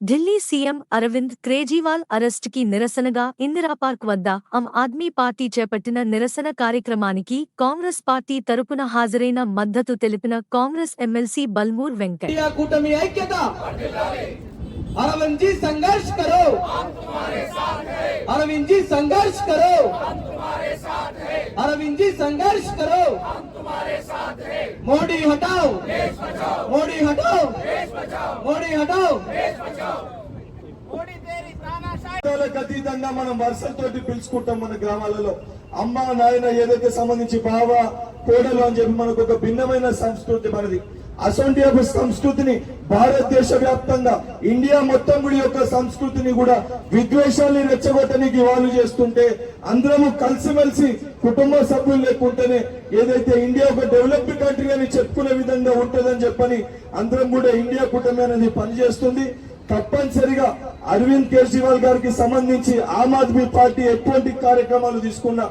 Delhi CM Arvind Kejriwal అరెస్ట్కి నిరసనగా Indira park వద్ద ఆమ్ ఆద్మీ పార్టీ చేపట్టిన నిరసన కార్యక్రమానికి కాంగ్రెస్ పార్టీ తరపున హాజరైన మద్దతు తెలిపిన కాంగ్రెస్ ఎమ్మెల్సీ బల్మూర్ వెంకట్. अरविंद जी संघर्ष करो अरविंद जी संघर्ष करो अरविंद जी संघर्ष करो मोदी हटाओ मोदी हटाओ मोदी हटाओ ప్రాంతాలకు అతీతంగా మనం వరుసలతోటి పిలుచుకుంటాం మన గ్రామాలలో అమ్మ నాయన ఏదైతే సంబంధించి బావ కోడలు అని చెప్పి మనకు ఒక భిన్నమైన సంస్కృతి మనది అసోంటి యొక్క సంస్కృతిని భారతదేశ వ్యాప్తంగా ఇండియా మొత్తం కూడా యొక్క సంస్కృతిని కూడా విద్వేషాన్ని రెచ్చగొట్టడానికి వాళ్ళు చేస్తుంటే అందరము కలిసిమెలిసి కుటుంబ సభ్యులు లేకుంటేనే ఏదైతే ఇండియా ఒక డెవలప్డ్ కంట్రీ అని చెప్పుకునే విధంగా ఉంటుందని చెప్పని అందరం కూడా ఇండియా కుటుంబం అనేది పనిచేస్తుంది. తప్పనిసరిగా అరవింద్ కేజ్రీవాల్ గారికి సంబంధించి ఆమ్ ఆద్మీ పార్టీ ఎటువంటి కార్యక్రమాలు తీసుకున్నా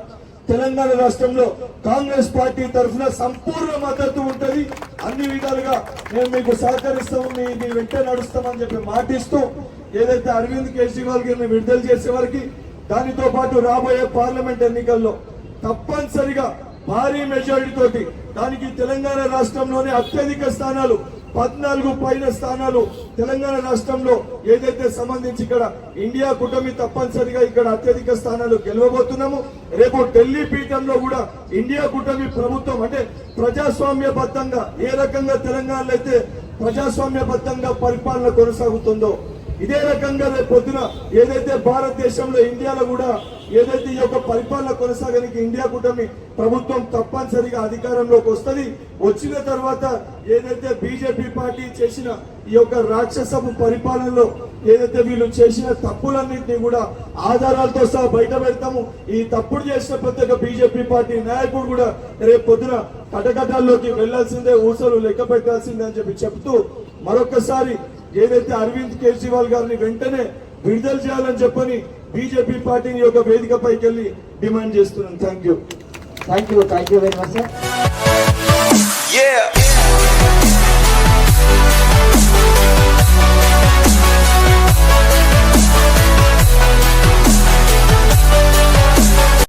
తెలంగాణ రాష్ట్రంలో కాంగ్రెస్ పార్టీ తరఫున సంపూర్ణ మద్దతు ఉంటది. అన్ని విధాలుగా మేము మీకు సహకరిస్తాము మీ మీ వెంట నడుస్తామని చెప్పి మాటిస్తూ ఏదైతే అరవింద్ కేజ్రీవాల్ గారిని విడుదల చేసే వారికి దానితో పాటు రాబోయే పార్లమెంట్ ఎన్నికల్లో తప్పనిసరిగా భారీ మెజారిటీ తోటి దానికి తెలంగాణ రాష్ట్రంలోనే అత్యధిక స్థానాలు పద్నాలుగు పైన స్థానాలు తెలంగాణ రాష్ట్రంలో ఏదైతే సంబంధించి ఇక్కడ ఇండియా కూటమి తప్పనిసరిగా ఇక్కడ అత్యధిక స్థానాలు గెలవబోతున్నాము. రేపు ఢిల్లీ పీఠంలో కూడా ఇండియా కూటమి ప్రభుత్వం అంటే ప్రజాస్వామ్యబద్ధంగా ఏ రకంగా తెలంగాణలో అయితే ప్రజాస్వామ్యబద్ధంగా పరిపాలన కొనసాగుతుందో ఇదే రకంగా రేపు పొద్దున ఏదైతే భారతదేశంలో ఇండియాలో కూడా ఏదైతే ఈ యొక్క పరిపాలన కొనసాగడానికి ఇండియా కూటమి ప్రభుత్వం తప్పనిసరిగా అధికారంలోకి వస్తుంది వచ్చిన తర్వాత ఏదైతే బీజేపీ పార్టీ చేసిన ఈ యొక్క రాక్షసపు పరిపాలనలో ఏదైతే వీళ్ళు చేసిన తప్పులన్నింటినీ కూడా ఆధారాలతో సహా బయట పెడతాము. ఈ తప్పుడు చేసిన ప్రతి ఒక్క బీజేపీ పార్టీ నాయకుడు కూడా రేపు పొద్దున కటకటాల్లోకి వెళ్ళాల్సిందే ఊసలు లెక్క పెట్టాల్సిందే అని చెప్పి చెప్తూ మరొకసారి ఏదైతే అరవింద్ కేజ్రీవాల్ గారిని వెంటనే విడుదల చేయాలని చెప్పని బీజేపీ పార్టీని యొక్క వేదికపైకి వెళ్ళి డిమాండ్ చేస్తున్నాను. Thank you. Thank you thank you very much sir